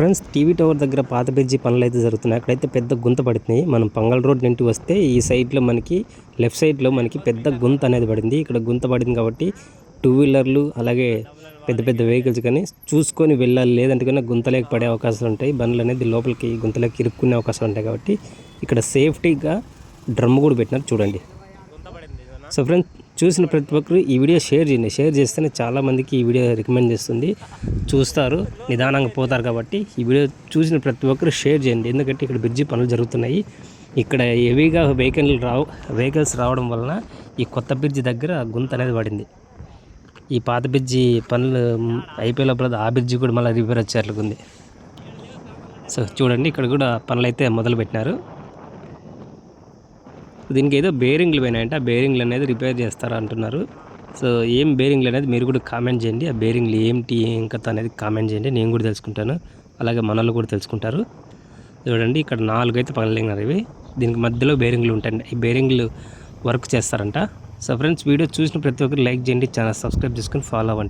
Friends TV tower దగ్గర పాత bridge పనులు అయితే జరుగుతున్నాయి. అక్కడైతే పెద్ద గుంత పడుతున్నాయి. మనం పంగల్ రోడ్ నుండి వస్తే ఈ సైడ్లో మనకి లెఫ్ట్ సైడ్లో మనకి పెద్ద గుంత అనేది పడింది. ఇక్కడ గుంత పడింది కాబట్టి టూ వీలర్లు అలాగే పెద్ద పెద్ద వెహికల్స్ కానీ చూసుకొని వెళ్ళాలి. లేదంటే కన్నా గుంతలేక పడే అవకాశాలు ఉంటాయి. బండ్లు అనేది లోపలికి గుంతలోకి ఇరుక్కునే అవకాశాలు ఉంటాయి కాబట్టి ఇక్కడ సేఫ్టీగా డ్రమ్ కూడా పెట్టినారు. చూడండి. సో ఫ్రెండ్స్ చూసిన ప్రతి ఒక్కరు ఈ వీడియో షేర్ చేయండి. షేర్ చేస్తేనే చాలామందికి ఈ వీడియో రికమెండ్ చేస్తుంది. చూస్తారు నిదానంగా పోతారు కాబట్టి ఈ వీడియో చూసిన ప్రతి ఒక్కరు షేర్ చేయండి. ఎందుకంటే ఇక్కడ బ్రిడ్జి పనులు జరుగుతున్నాయి. ఇక్కడ హెవీగా వెహికల్ రావు వెహికల్స్ రావడం వలన ఈ కొత్త బ్రిడ్జి దగ్గర గుంత అనేది పడింది. ఈ పాత బ్రిడ్జి పనులు అయిపోయే లోపల ఆ బ్రిడ్జి కూడా మళ్ళీ రిపేర్ వచ్చేట్లుగా సో చూడండి ఇక్కడ కూడా పనులు అయితే మొదలు పెట్టినారు దీనికి ఏదో బేరింగ్లు పోయినాయంట. ఆ బేరింగ్లు అనేది రిపేర్ చేస్తారు అంటున్నారు సో ఏం బేరింగ్లు అనేది మీరు కూడా కామెంట్ చేయండి. ఆ బేరింగ్లు ఏంటి ఏం కథ అనేది కామెంట్ చేయండి. నేను కూడా తెలుసుకుంటాను. అలాగే మనల్ని కూడా తెలుసుకుంటారు. చూడండి ఇక్కడ నాలుగు అయితే పనులు ఇవి. దీనికి మధ్యలో బేరింగ్లు ఉంటాయండి ఈ బేరింగ్లు వర్క్ చేస్తారంట. సో ఫ్రెండ్స్ వీడియో చూసిన ప్రతి ఒక్కరు లైక్ చేయండి. ఛానల్ సబ్స్క్రైబ్ చేసుకొని ఫాలో అవ్వండి.